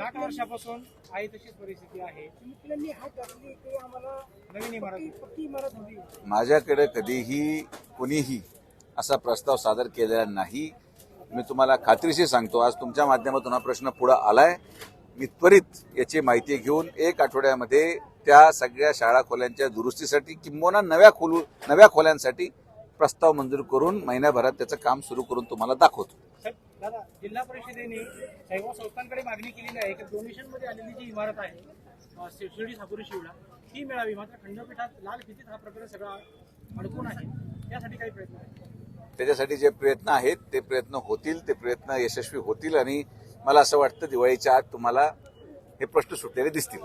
वर्षापासून आहे तशीच परिस्थिती आहे. नवीन इमारत माझ्याकडे कधीही कुणीही असा प्रस्ताव सादर केलेला नाही. मी तुम्हाला खात्रीशी सांगतो. आज तुमच्या माध्यमातून हा प्रश्न पुढे आलाय. मी त्वरित याची माहिती घेऊन एक आठवड्यामध्ये त्या सगळ्या शाळा खोल्यांच्या दुरुस्तीसाठी किंबहुना नव्या खोलू नव्या खोल्यांसाठी प्रस्ताव मंजूर करून महिन्याभरात त्याचं काम सुरू करून तुम्हाला दाखवतो. दादा जिल्हा परिषदेने सर्व संस्थांकडे मागणी केलेली आहे की डोनेशनमध्ये आलेली जी इमारत आहे शिर्डी सापुरी शिवला ती मिळावी. मात्र खंडपीठात लाल फितीत हा प्रकरण सगळा अडकून आहे. त्यासाठी काही प्रयत्न आहे त्याच्यासाठी जे प्रयत्न आहेत ते प्रयत्न होतील ते प्रयत्न यशस्वी होतील आणि मला असं वाटतं दिवाळीच्या आत तुम्हाला हे प्रश्न सुटलेले दिसतील.